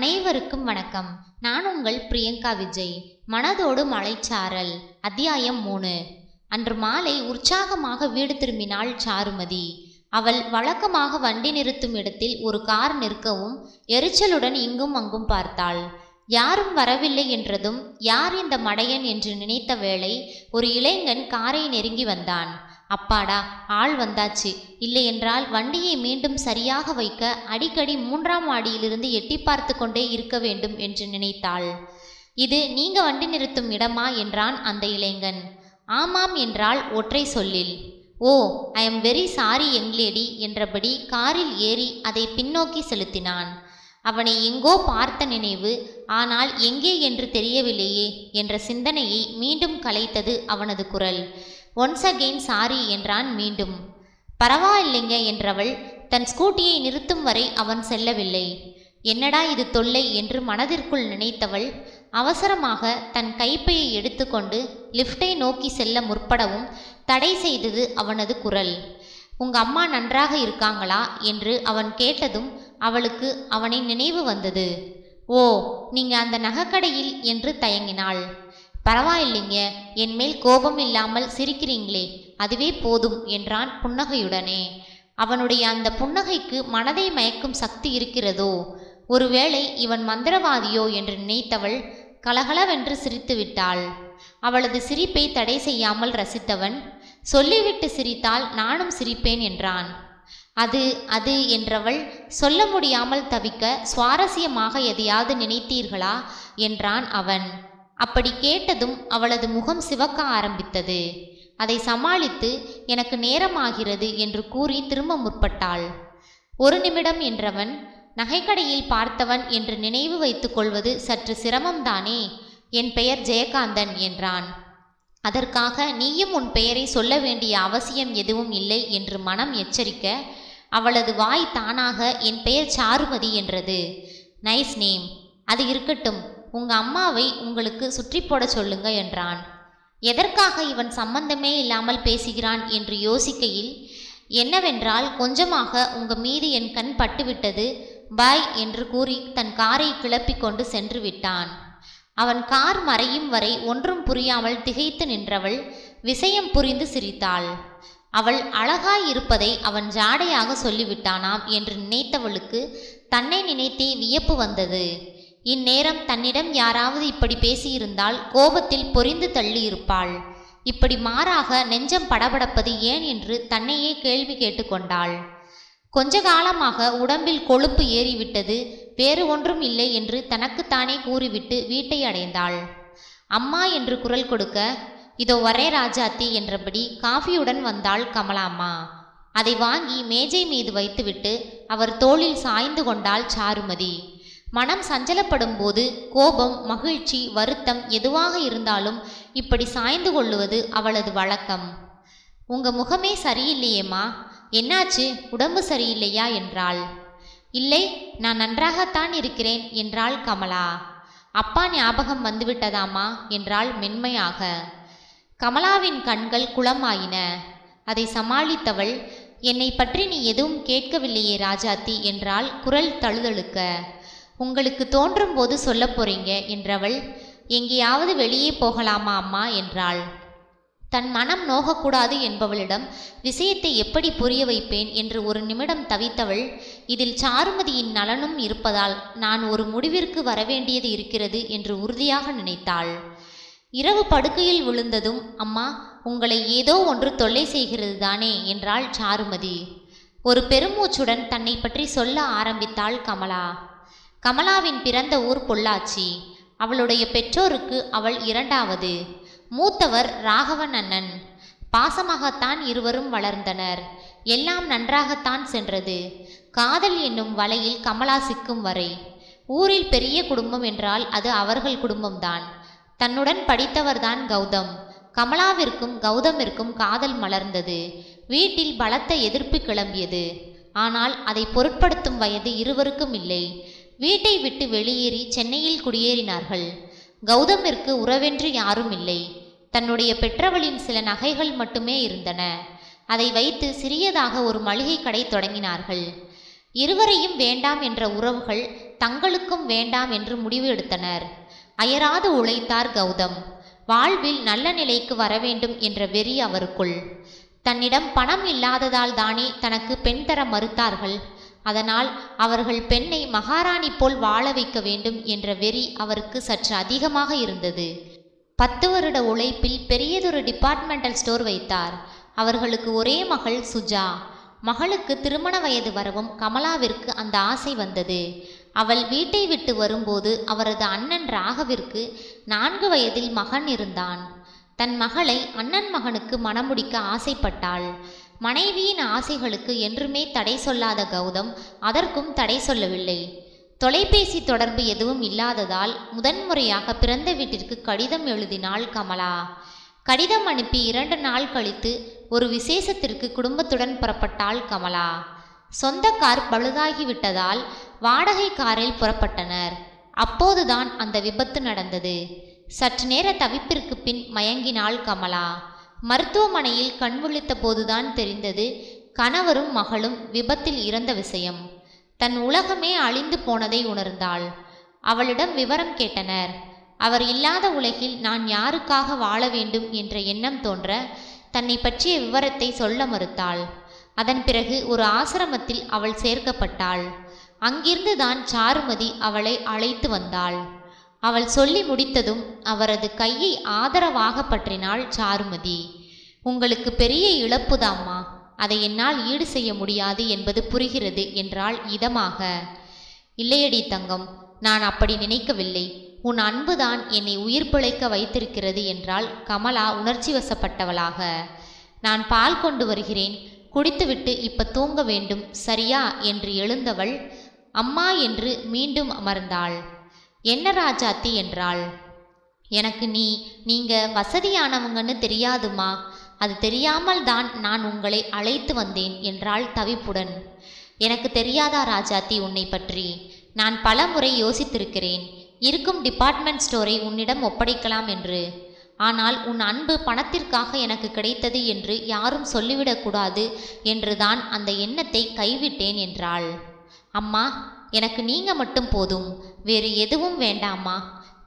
அனைவருக்கும் வணக்கம். நான் உங்கள் பிரியங்கா விஜய். மனதோடு மலைச்சாரல் அத்தியாயம் மூணு. அன்று மாலை உற்சாகமாக வீடு திரும்பினாள் சாருமதி. அவள் வழக்கமாக வண்டி நிறுத்தும் இடத்தில் ஒரு கார் நிற்கவும் எரிச்சலுடன் இங்கும் அங்கும் பார்த்தாள். யாரும் வரவில்லை என்றதும் யார் இந்த மடையன்? என்று நினைத்த வேளை ஒரு இளைஞன் காரை நெருங்கி வந்தான். அப்பாடா ஆள் வந்தாச்சு. இல்லையென்றால் வண்டியை மீண்டும் சரியாக வைக்க அடிக்கடி மூன்றாம் மாடியிலிருந்து எட்டி பார்த்து கொண்டே இருக்க வேண்டும் என்று நினைத்தாள். இது நீங்க வண்டி நிறுத்தும் இடமா என்றான் அந்த இளைஞன். ஆமாம் என்றால் ஒற்றை சொல்லில். ஓ I am very sorry young lady என்றபடி காரில் ஏறி அதை பின்னோக்கி செலுத்தினான். அவனை எங்கோ பார்த்த நினைவு ஆனால் எங்கே என்று தெரியவில்லையே என்ற சிந்தனையை மீண்டும் கலைத்தது அவனது குரல். ஒன்ஸ் அகெயின் சாரி என்றான் மீண்டும். பரவாயில்லைங்க என்றவள் தன் ஸ்கூட்டியை நிறுத்தும் வரை அவன் செல்லவில்லை. என்னடா இது தொல்லை என்று மனதிற்குள் நினைத்தவள் அவசரமாக தன் கைப்பையை எடுத்துக்கொண்டு லிஃப்டை நோக்கி செல்ல முற்படவும் தடை செய்தது அவனது குரல். உங்க அம்மா நன்றாக இருக்காங்களா? என்று அவன் கேட்டதும் அவளுக்கு அவனை நினைவு வந்தது. ஓ நீங்க அந்த நகைக்கடையில்? என்று தயங்கினாள். பரவாயில்லைங்க என் மேல் கோபம் இல்லாமல் சிரிக்கிறீங்களே அதுவே போதும் என்றான் புன்னகையுடனே. அவனுடைய அந்த புன்னகைக்கு மனதை மயக்கும் சக்தி இருக்கிறதோ? ஒருவேளை இவன் மந்திரவாதியோ என்று நினைத்தவள் கலகலவென்று சிரித்து விட்டாள் அவளது சிரிப்பை தடை செய்யாமல் ரசித்தவன் சொல்லிவிட்டு சிரித்தால் நானும் சிரிப்பேன் என்றான். அது அது என்றவள் சொல்ல முடியாமல் தவிக்க சுவாரஸ்யமாக எதையாவது நினைத்தீர்களா? என்றான் அவன். அப்படி கேட்டதும் அவளது முகம் சிவக்க ஆரம்பித்தது. அதை சமாளித்து எனக்கு நேரமாகிறது என்று கூறி திரும்ப முற்பட்டாள். ஒரு நிமிடம் என்றவன் நகைக்கடையில் பார்த்தவன் என்று நினைவு வைத்துக் கொள்வது சற்று சிரமம்தானே என் பெயர் ஜெயகாந்தன் என்றான். அதற்காக நீயும் உன் பெயரை சொல்ல வேண்டிய அவசியம் எதுவும் இல்லை என்று மனம் எச்சரிக்க அவளது வாய் தானாக என் பெயர் சாருமதி என்றது. Nice name. அது இருக்கட்டும். உங்க அம்மாவை உங்களுக்கு சுற்றி போட சொல்லுங்க என்றான். எதற்காக இவன் சம்பந்தமே இல்லாமல் பேசுகிறான் என்று யோசிக்கையில் என்னவென்றால் கொஞ்சமாக உங்க மீது என் கண் பட்டுவிட்டது பாய் என்று கூறி தன் காரை கிளப்பிக் கொண்டு சென்று விட்டான். அவன் கார் மறையும் வரை ஒன்றும் புரியாமல் திகைத்து நின்றவள் விஷயம் புரிந்து சிரித்தாள். அவள் அழகாய் இருப்பதை அவன் ஜாடையாக சொல்லிவிட்டானாம் என்று நினைத்தவளுக்கு தன்னை நினைத்தே வியப்பு வந்தது. இந்நேரம் தன்னிடம் யாராவது இப்படி பேசியிருந்தால் கோபத்தில் பொரிந்து தள்ளியிருப்பாள். இப்படி மாறாக நெஞ்சம் படபடப்பது ஏன் என்று தன்னையே கேள்வி கேட்டுக்கொண்டாள். கொஞ்ச காலமாக உடம்பில் கொழுப்பு ஏறிவிட்டது வேறு ஒன்றும் இல்லை என்று தனக்குத்தானே கூறிவிட்டு வீட்டை அடைந்தாள். அம்மா என்று குரல் கொடுக்க இதோ வரே ராஜாத்தி என்றபடி காஃபியுடன் வந்தாள் கமலாம்மா அதை வாங்கி மேஜை மீது வைத்துவிட்டு அவர் தோளில் சாய்ந்து கொண்டாள் சாருமதி. மனம் சஞ்சலப்படும் போது கோபம் மகிழ்ச்சி வருத்தம் எதுவாக இருந்தாலும் இப்படி சாய்ந்து கொள்ளுவது அவளது வழக்கம். உங்க முகமே சரியில்லையேம்மா? என்னாச்சு? உடம்பு சரியில்லையா? என்றாள். இல்லை நான் நன்றாகத்தான் இருக்கிறேன் என்றாள் கமலா. அப்பா ஞாபகம் வந்துவிட்டதாமா என்றாள் மென்மையாக. கமலாவின் கண்கள் குளமாயின. அதை சமாளித்தவள் என்னை பற்றி நீ எதுவும் கேட்கவில்லையே ராஜாத்தி என்றால் குரல் தழுதழுக்க. உங்களுக்கு தோன்றும் போது சொல்ல போறீங்க என்றவள் எங்கேயாவது வெளியே போகலாமா அம்மா? என்றாள். தன் மனம் நோகக்கூடாது என்பவளிடம் விஷயத்தை எப்படி புரிய வைப்பேன்? என்று ஒரு நிமிடம் தவித்தவள் இதில் சாருமதியின் நலனும் இருப்பதால் நான் ஒரு முடிவிற்கு வரவேண்டியது இருக்கிறது என்று உறுதியாக நினைத்தாள். இரவு படுக்கையில் விழுந்ததும் அம்மா உங்களை ஏதோ ஒன்று தொல்லை செய்கிறது தானே? என்றாள் சாருமதி. ஒரு பெருமூச்சுடன் தன்னை பற்றி சொல்ல ஆரம்பித்தாள் கமலா. கமலாவின் பிறந்த ஊர் பொள்ளாச்சி. அவளுடைய பெற்றோருக்கு அவள் இரண்டாவது. மூத்தவர் ராகவன் அண்ணன் பாசமாகத்தான் இருவரும் வளர்ந்தனர். எல்லாம் நன்றாகத்தான் சென்றது. காதல் என்னும் வலையில் கமலா சிக்கும் வரை. ஊரில் பெரிய குடும்பம் என்றால் அது அவர்கள் குடும்பம்தான். தன்னுடன் படித்தவர்தான் கௌதம். கமலாவிற்கும் கௌதமிற்கும் காதல் மலர்ந்தது. வீட்டில் பலத்த எதிர்ப்பு கிளம்பியது. ஆனால் அதை பொருட்படுத்தும் வயது இருவருக்கும் இல்லை. வீட்டை விட்டு வெளியேறி சென்னையில் குடியேறினார்கள். கௌதமிற்கு உறவென்று யாரும் இல்லை. தன்னுடைய பெற்றவளின் சில நகைகள் மட்டுமே இருந்தன. அதை வைத்து சிறியதாக ஒரு மளிகை கடை தொடங்கினார்கள். இருவரையும் வேண்டாம் என்ற உறவுகள் தங்களுக்கும் வேண்டாம் என்று முடிவு எடுத்தனர். அயராது உழைத்தார் கௌதம். வாழ்வில் நல்ல நிலைக்கு வர வேண்டும் என்ற வெறி அவருக்குள். தன்னிடம் பணம் இல்லாததால் தானே தனக்கு பெண் தர மறுத்தார்கள். அதனால் அவர்கள் பெண்ணை மகாராணி போல் வாழ வைக்க வேண்டும் என்ற வெறி அவருக்கு சற்று அதிகமாக இருந்தது. பத்து வருட உழைப்பில் பெரியதொரு டிபார்ட்மெண்டல் ஸ்டோர் வைத்தார். அவர்களுக்கு ஒரே மகள் சுஜா. மகளுக்கு திருமண வயது வரவும் கமலாவிற்கு அந்த ஆசை வந்தது. அவள் வீட்டை விட்டு வரும்போது அவரது அண்ணன் ராகவிற்கு நான்கு வயதில் மகன் இருந்தான். தன் மகளை அண்ணன் மகனுக்கு மணமுடிக்க ஆசைப்பட்டாள். மனைவியின் ஆசைகளுக்கு என்றுமே தடை சொல்லாத கௌதம் அதற்கும் தடை சொல்லவில்லை. தொலைபேசி தொடர்பு எதுவும் இல்லாததால் முதன்முறையாக பிறந்த வீட்டிற்கு கடிதம் எழுதினாள் கமலா. கடிதம் அனுப்பி இரண்டு நாள் கழித்து ஒரு விசேஷத்திற்கு குடும்பத்துடன் புறப்பட்டாள் கமலா. சொந்த கார் பழுதாகிவிட்டதால் வாடகை காரில் புறப்பட்டனர். அப்போதுதான் அந்த விபத்து நடந்தது. சற்று நேர தவிப்பிற்கு பின் மயங்கினாள் கமலா. மருத்துவமனையில் கண்விழித்த போதுதான் தெரிந்தது கணவரும் மகளும் விபத்தில் இறந்த விஷயம். தன் உலகமே அழிந்து போனதை உணர்ந்தாள். அவளிடம் விவரம் கேட்டனர். அவர் இல்லாத உலகில் நான் யாருக்காக வாழ வேண்டும் என்ற எண்ணம் தோன்ற தன்னை பற்றிய விவரத்தை சொல்ல மறுத்தாள். அதன் பிறகு ஒரு ஆசிரமத்தில் அவள் சேர்க்கப்பட்டாள். அங்கிருந்து தான் சாருமதி அவளை அழைத்து வந்தாள். அவள் சொல்லி முடித்ததும் அவரது கையை ஆதரவாக பற்றினாள் சாருமதி. உங்களுக்கு பெரிய இழப்புதாம்மா அதை என்னால் ஈடு செய்ய முடியாது என்பது புரிகிறது என்றாள் இதமாக. இல்லையடி தங்கம் நான் அப்படி நினைக்கவில்லை. உன் அன்புதான் என்னை உயிர் பிழைக்க வைத்திருக்கிறது என்றால் கமலா உணர்ச்சி வசப்பட்டவளாக. நான் பால் கொண்டு வருகிறேன். குடித்துவிட்டு இப்ப தூங்க வேண்டும். சரியா? என்று எழுந்தவள் அம்மா என்று மீண்டும் அமர்ந்தாள். என்ன ராஜாத்தி என்றாள். எனக்கு நீ நீங்க வசதியானவங்கன்னு தெரியாதுமா? அது தெரியாமல் தான் நான் உங்களை அழைத்து வந்தேன் என்றாள் தவிப்புடன். எனக்கு தெரியாதா ராஜாத்தி உன்னை பற்றி? நான் பல முறை யோசித்திருக்கிறேன். இருக்கும் டிபார்ட்மெண்ட் ஸ்டோரை உன்னிடம் ஒப்படைக்கலாம் என்று. ஆனால் உன் அன்பு பணத்திற்காக எனக்கு கிடைத்தது என்று யாரும் சொல்லிவிடக்கூடாது என்றுதான் அந்த எண்ணத்தை கைவிட்டேன் என்றாள். அம்மா எனக்கு நீங்கள் மட்டும் போதும். வேறு எதுவும் வேண்டாமா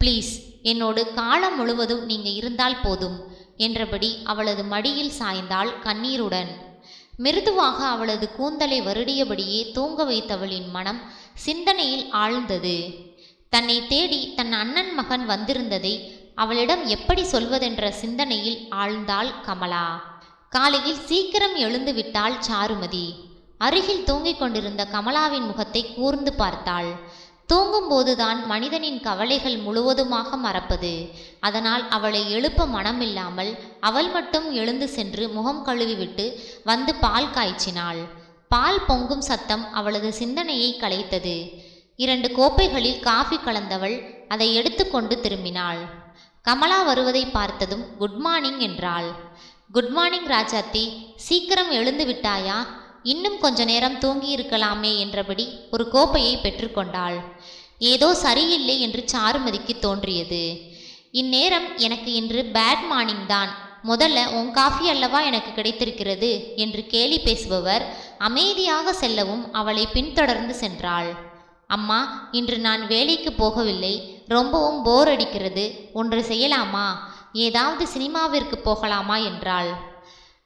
ப்ளீஸ் என்னோடு காலம் முழுவதும் நீங்கள் இருந்தால் போதும் என்றபடி அவளது மடியில் சாய்ந்தாள் கண்ணீருடன். மிருதுவாக அவளது கூந்தலை வருடியபடியே தூங்க வைத்தவளின் மனம் சிந்தனையில் ஆழ்ந்தது. தன்னை தேடி தன் அண்ணன் மகன் வந்திருந்ததை அவளிடம் எப்படி சொல்வதென்ற சிந்தனையில் ஆழ்ந்தாள் கமலா. காலையில் சீக்கிரம் எழுந்துவிட்டாள் சாருமதி. அருகில் தூங்கிக் கொண்டிருந்த கமலாவின் முகத்தை கூர்ந்து பார்த்தாள். தூங்கும்போதுதான் மனிதனின் கவலைகள் முழுவதுமாக மறப்பது. அதனால் அவளை எழுப்ப மனமில்லாமல் அவள் மட்டும் எழுந்து சென்று முகம் கழுவிவிட்டு வந்து பால் காய்ச்சினாள். பால் பொங்கும் சத்தம் அவளது சிந்தனையை கலைத்தது. இரண்டு கோப்பைகளில் காஃபி கலந்தவள் அதை எடுத்துக்கொண்டு திரும்பினாள். கமலா வருவதை பார்த்ததும் குட் மார்னிங் என்றாள். குட் மார்னிங் ராஜாத்தி சீக்கிரம் எழுந்து விட்டாயா? இன்னும் கொஞ்ச நேரம் தூங்கியிருக்கலாமே என்றபடி ஒரு கோப்பையை பெற்றுக்கொண்டாள். ஏதோ சரியில்லை என்று சாருமதிக்கு தோன்றியது. இந்நேரம் எனக்கு இன்று பேட் மார்னிங் தான். முதல்ல உன் காஃபி அல்லவா எனக்கு கிடைத்திருக்கிறது என்று கேலி பேசுபவர் அமைதியாக செல்லவும் அவளை பின்தொடர்ந்து சென்றாள். அம்மா இன்று நான் வேலைக்கு போகவில்லை. ரொம்பவும் போர் அடிக்கிறது. ஒன்று செய்யலாமா? ஏதாவது சினிமாவிற்கு போகலாமா? என்றாள்.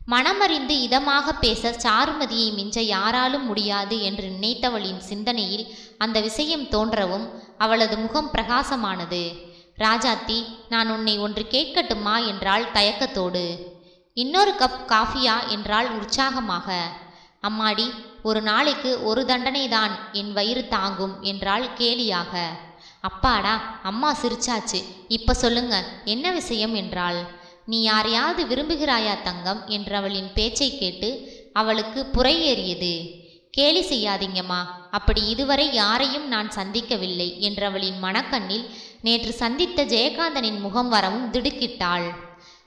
மனமறிந்து இதமாக பேச சாருமதியை மிஞ்ச யாராலும் முடியாது என்று நினைத்தவளின் சிந்தனையில் அந்த விஷயம் தோன்றவும் அவளது முகம் பிரகாசமானது. ராஜாத்தி நான் உன்னை ஒன்று கேட்கட்டுமா என்றாள் தயக்கத்தோடு. இன்னொரு கப் காஃபியா என்றாள் உற்சாகமாக. அம்மாடி ஒரு நாளைக்கு ஒரு தண்டனைதான் என் வயிறு தாங்கும் என்றாள் கேலியாக. அப்பாடா அம்மா சிரிச்சாச்சு. இப்ப சொல்லுங்க என்ன விஷயம் என்றாள். நீ யாரையாவது விரும்புகிறாயா தங்கம்? என்றவளின் பேச்சை கேட்டு அவளுக்கு புறையேறியது. கேலி செய்யாதீங்கம்மா அப்படி இதுவரை யாரையும் நான் சந்திக்கவில்லை என்றவளின் மனக்கண்ணில் நேற்று சந்தித்த ஜெயகாந்தனின் முகம் வரவும் திடுக்கிட்டாள்.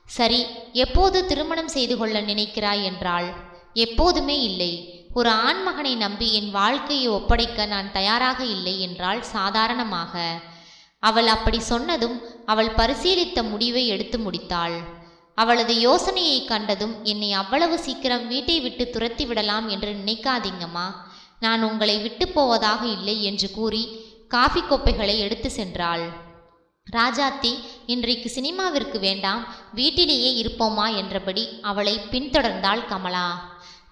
சரி எப்போது திருமணம் செய்து கொள்ள நினைக்கிறாய்? என்றாள். எப்போதுமே இல்லை. ஒரு ஆண்மகனை நம்பி என் வாழ்க்கையை ஒப்படைக்க நான் தயாராக இல்லை என்றாள் சாதாரணமாக. அவள் அப்படி சொன்னதும் அவள் பரிசீலித்த முடிவை எடுத்து முடித்தாள். அவளது யோசனையை கண்டதும் என்னை அவ்வளவு சீக்கிரம் வீட்டை விட்டு துரத்தி விடலாம் என்று நினைக்காதீங்கம்மா. நான் உங்களை விட்டு போவதாக இல்லை என்று கூறி காஃபி கோப்பைகளை எடுத்து சென்றாள். ராஜாத்தி இன்றைக்கு சினிமாவிற்கு வேண்டாம். வீட்டிலேயே இருப்போமா என்றபடி அவளை பின்தொடர்ந்தாள் கமலா.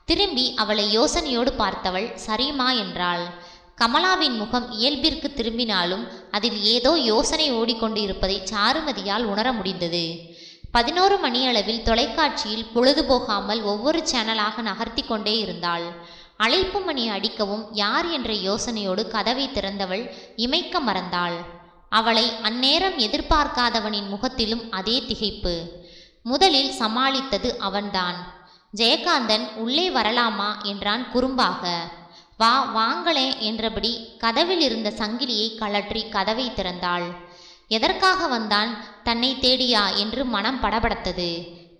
திரும்பி அவளை யோசனையோடு பார்த்தவள் சரிமா என்றாள். கமலாவின் முகம் இயல்பிற்கு திரும்பினாலும் அதில் ஏதோ யோசனை ஓடிக்கொண்டு இருப்பதை சாருமதியால் உணர முடிந்தது. பதினோரு மணியளவில் தொலைக்காட்சியில் பொழுதுபோகாமல் ஒவ்வொரு சேனலாக நகர்த்தி கொண்டே இருந்தாள். அழைப்பு மணி அடிக்கவும் யார் என்ற யோசனையோடு கதவை திறந்தவள் இமைக்க மறந்தாள். அவளை அந்நேரம் எதிர்பார்க்காதவனின் முகத்திலும் அதே திகைப்பு. முதலில் சமாளித்தது அவன்தான். ஜெயகாந்தன் உள்ளே வரலாமா? என்றான் குறும்பாக. வா வாங்களே என்றபடி கதவில் இருந்த சங்கிலியை கழற்றி கதவை திறந்தாள். எதற்காக வந்தான்? தன்னை தேடியா? என்று மனம் படபடத்தது.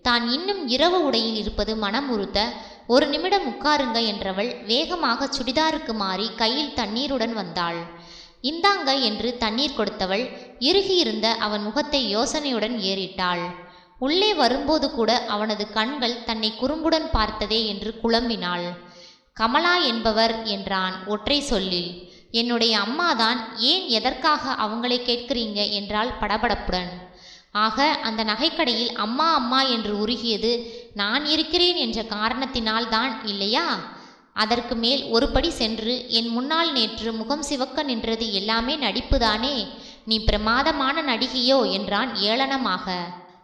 தான் இன்னும் இரவு உடையில் இருப்பது மனம் உறுத்த ஒரு நிமிடம் உட்காருங்க என்றவள் வேகமாக சுடிதாருக்கு மாறி கையில் தண்ணீருடன் வந்தாள். இந்தாங்க என்று தண்ணீர் கொடுத்தவள் இறுகியிருந்த அவன் முகத்தை யோசனையுடன் ஏறிட்டாள். உள்ளே வரும்போது கூட அவனது கண்கள் தன்னை குறும்புடன் பார்த்ததே என்று குழம்பினாள். கமலா என்பவர் என்றான். ஒற்றை சொல்லில் என்னுடைய அம்மாதான் ஏன் எதற்காக அவங்களை கேட்கிறீங்க? என்றால் படபடப்புடன். ஆக அந்த நகைக்கடையில் அம்மா அம்மா என்று உருகியது நான் இருக்கிறேன் என்ற காரணத்தினால் தான் இல்லையா? அதற்கு மேல் ஒருபடி சென்று என் முன்னால் நேற்று முகம் சிவக்க நின்றது எல்லாமே நடிப்புதானே? நீ பிரமாதமான நடிகையோ? என்றான் ஏளனமாக.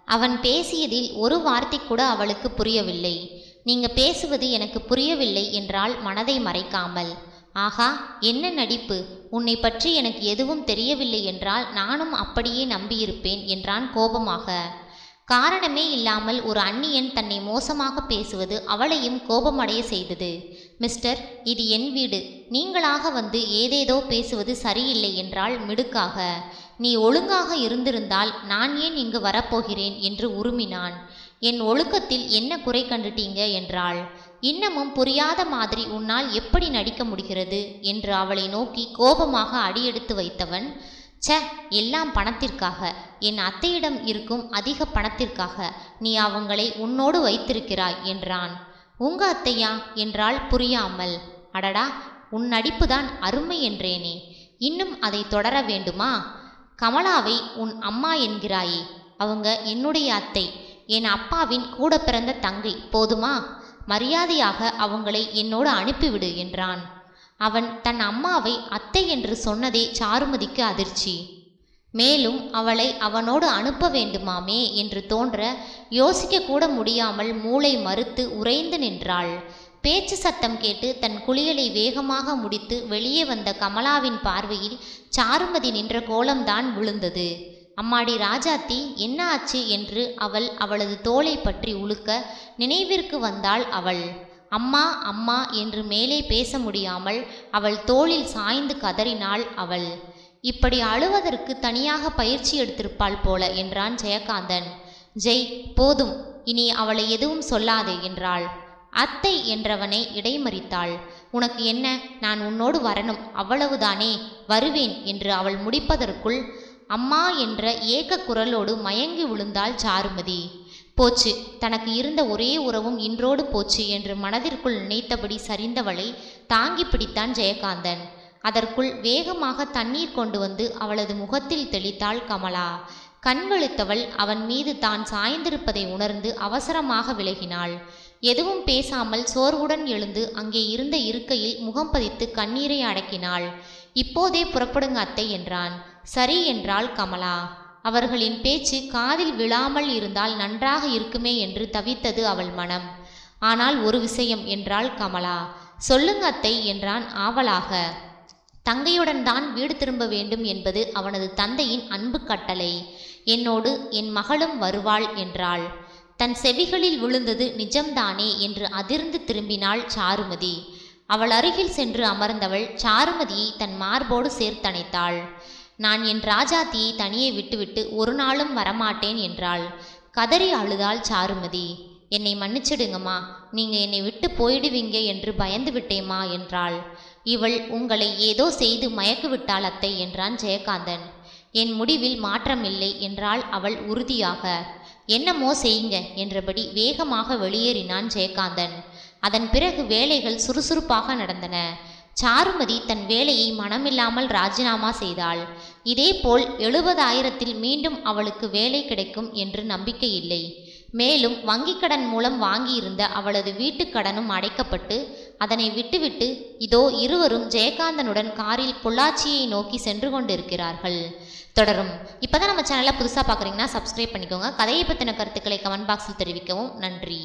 அவன் பேசியதில் ஒரு வார்த்தை கூட அவளுக்கு புரியவில்லை. நீங்க பேசுவது எனக்கு புரியவில்லை என்றால் மனதை மறைக்காமல். ஆகா என்ன நடிப்பு? உன்னை பற்றி எனக்கு எதுவும் தெரியவில்லை என்றால் நானும் அப்படியே நம்பியிருப்பேன் என்றான் கோபமாக. காரணமே இல்லாமல் ஒரு அந்நியன் தன்னை மோசமாக பேசுவது அவளையும் கோபமடைய செய்தது. மிஸ்டர் இது என் வீடு. நீங்களாக வந்து ஏதேதோ பேசுவது சரியில்லை என்றால் மிடுக்காக. நீ ஒழுங்காக இருந்திருந்தால் நான் ஏன் இங்கு வரப்போகிறேன்? என்று உருமினான். என் ஒழுக்கத்தில் என்ன குறை கண்டுட்டீங்க? என்றாள். இன்னமும் புரியாத மாதிரி உன்னால் எப்படி நடிக்க முடிகிறது? என்று அவளை நோக்கி கோபமாக அடியெடுத்து வைத்தவன் ச்ச எல்லாம் பணத்திற்காக. என் அத்தையிடம் இருக்கும் அதிக பணத்திற்காக நீ அவங்களை உன்னோடு வைத்திருக்கிறாய் என்றான். உங்க அத்தையா? என்றால் புரியாமல். அடடா உன் நடிப்புதான் அருமை என்றேனே. இன்னும் அதை தொடர வேண்டுமா? கமலாவை உன் அம்மா என்கிறாயே. அவங்க என்னுடைய அத்தை. என் அப்பாவின் கூட பிறந்த தங்கை போதுமா? மரியாதையாக அவங்களை என்னோடு அனுப்பிவிடு என்றான். அவன் தன் அம்மாவை அத்தை என்று சொன்னதே சாருமதிக்கு அதிர்ச்சி. மேலும் அவளை அவனோடு அனுப்ப வேண்டுமாமே என்று தோன்ற யோசிக்க கூட முடியாமல் மூளை மறுத்து உறைந்து நின்றாள். பேச்சு சத்தம் கேட்டு தன் குளியலை வேகமாக முடித்து வெளியே வந்த கமலாவின் பார்வையில் சாருமதி நின்ற கோலம்தான் விழுந்தது. அம்மாடி ராஜாத்தி என்ன ஆச்சு என்று அவள் அவளது தோளை பற்றி உழுக்க நினைவிற்கு வந்தாள் அவள். அம்மா அம்மா என்று மேலே பேச முடியாமல் அவள் தோளில் சாய்ந்து கதறினாள் அவள். இப்படி அழுவதற்கு தனியாக பயிற்சி எடுத்திருப்பாள் போல என்றான் ஜெயகாந்தன். ஜெய் போதும் இனி அவளை எதுவும் சொல்லாதே என்றாள். அத்தை என்றவனை இடைமறித்தாள். உனக்கு என்ன? நான் உன்னோடு வரணும் அவ்வளவுதானே வருவேன் என்று அவள் முடிப்பதற்குள் அம்மா என்ற ஏக்க குரலோடு மயங்கி விழுந்தாள் சாருமதி. போச்சு தனக்கு இருந்த ஒரே உறவும் இன்றோடு போச்சு என்று மனதிற்குள் நினைத்தபடி சரிந்தவளை தாங்கி பிடித்தான் ஜெயகாந்தன். அதற்குள் வேகமாக தண்ணீர் கொண்டு வந்து அவளது முகத்தில் தெளித்தாள் கமலா. கண்வழித்தவள் அவன் மீது தான் சாய்ந்திருப்பதை உணர்ந்து அவசரமாக விலகினாள். எதுவும் பேசாமல் சோர்வுடன் எழுந்து அங்கே இருந்த இருக்கையில் முகம் பதித்து கண்ணீரை அடக்கினாள். இப்போதே புறப்படுங்க அத்தை என்றான். சரி என்றாள் கமலா. அவர்களின் பேச்சு காதில் விழாமல் இருந்தால் நன்றாக இருக்குமே என்று தவித்தது அவள் மனம். ஆனால் ஒரு விஷயம் என்றாள் கமலா. சொல்லுங்க அத்தை என்றான் ஆவலாக. தங்கையுடன் தான் வீடு திரும்ப வேண்டும் என்பது அவனது தந்தையின் அன்பு கட்டளை. என்னோடு என் மகளும் வருவாள் என்றாள். தன் செவிகளில் விழுந்தது நிஜம்தானே என்று அதிர்ந்து திரும்பினாள் சாருமதி. அவள் அருகில் சென்று அமர்ந்தவள் சாருமதியை தன் மார்போடு சேர்த்தணைத்தாள். நான் என் ராஜாத்தியை தனியே விட்டுவிட்டு ஒரு நாளும் வரமாட்டேன் என்றாள். கதறி அழுதாள் சாருமதி. என்னை மன்னிச்சிடுங்கம்மா. நீங்க என்னை விட்டு போயிடுவீங்க என்று பயந்து விட்டேம்மா என்றாள். இவள் உங்களை ஏதோ செய்து மயக்கு விட்டாள் அத்தை என்றான் ஜெயகாந்தன். என் முடிவில் மாற்றமில்லை என்றாள் அவள் உறுதியாக. என்னமோ செய்யுங்க என்றபடி வேகமாக வெளியேறினான் ஜெயகாந்தன். அதன் பிறகு வேலைகள் சுறுசுறுப்பாக நடந்தன. சாருமதி தன் வேலையை மனமில்லாமல் ராஜினாமா செய்தாள். இதேபோல் எழுபதாயிரத்தில் மீண்டும் அவளுக்கு வேலை கிடைக்கும் என்று நம்பிக்கை இல்லை. மேலும் வங்கிக் கடன் மூலம் வாங்கியிருந்த அவளது வீட்டுக் கடனும் அடைக்கப்பட்டு அதனை விட்டுவிட்டு இதோ இருவரும் ஜெயகாந்தனுடன் காரில் பொள்ளாச்சியை நோக்கி சென்று கொண்டிருக்கிறார்கள். தொடரும். இப்போதான் நம்ம சேனலை புதுசாக பார்க்குறீங்கன்னா சப்ஸ்கிரைப் பண்ணிக்கோங்க. கதையை பற்றின கருத்துக்களை கமெண்ட் பாக்ஸில் தெரிவிக்கவும். நன்றி.